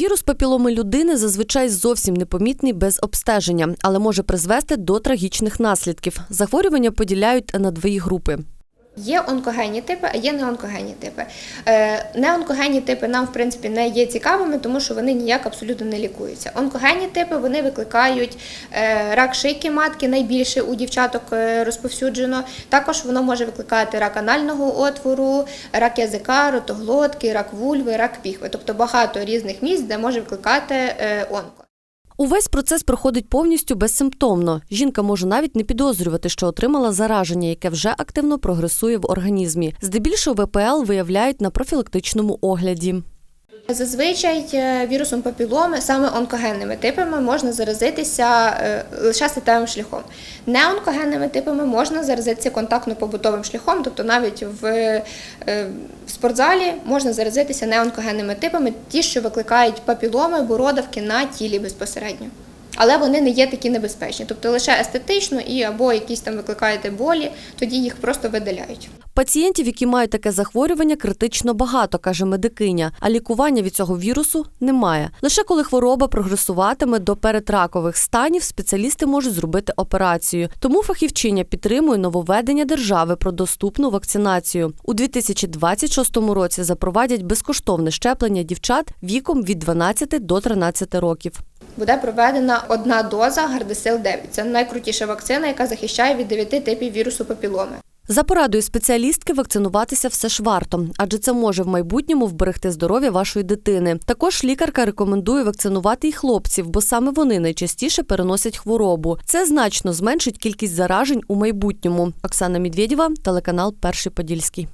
Вірус папіломи людини зазвичай зовсім непомітний без обстеження, але може призвести до трагічних наслідків. Захворювання поділяють на дві групи. Є онкогенні типи, а є неонкогенні типи. Е, Неонкогенні типи нам, в принципі, не є цікавими, тому що вони ніяк абсолютно не лікуються. Онкогенні типи вони викликають е, рак шийки матки, найбільше у дівчаток е, розповсюджено. Також воно може викликати рак анального отвору, рак язика, ротоглотки, рак вульви, рак піхви. Тобто багато різних місць, де може викликати онко. Увесь процес проходить повністю безсимптомно. Жінка може навіть не підозрювати, що отримала зараження, яке вже активно прогресує в організмі. Здебільшого ВПЛ виявляють на профілактичному огляді. Зазвичай е, вірусом папіломи, саме онкогенними типами, можна заразитися е, лише статевим шляхом. Неонкогенними типами можна заразитися контактно-побутовим шляхом, тобто навіть е, в спортзалі можна заразитися неонкогенними типами, ті, що викликають папіломи, бородавки на тілі безпосередньо. Але вони не є такі небезпечні, тобто лише естетично і або якісь там викликаєте болі, тоді їх просто видаляють. Пацієнтів, які мають таке захворювання, критично багато, каже медикиня, а лікування від цього вірусу немає. Лише коли хвороба прогресуватиме до передракових станів, спеціалісти можуть зробити операцію. Тому фахівчиня підтримує нововведення держави про доступну вакцинацію. У 2026 році запровадять безкоштовне щеплення дівчат віком від 12 до 13 років. Буде проведена одна доза Гардесил 9. Це найкрутіша вакцина, яка захищає від 9 типів вірусу папіломи. За порадою спеціалістки вакцинуватися все ж варто, адже це може в майбутньому вберегти здоров'я вашої дитини. Також лікарка рекомендує вакцинувати й хлопців, бо саме вони найчастіше переносять хворобу. Це значно зменшить кількість заражень у майбутньому. Оксана Медведєва, телеканал Перший Подільський.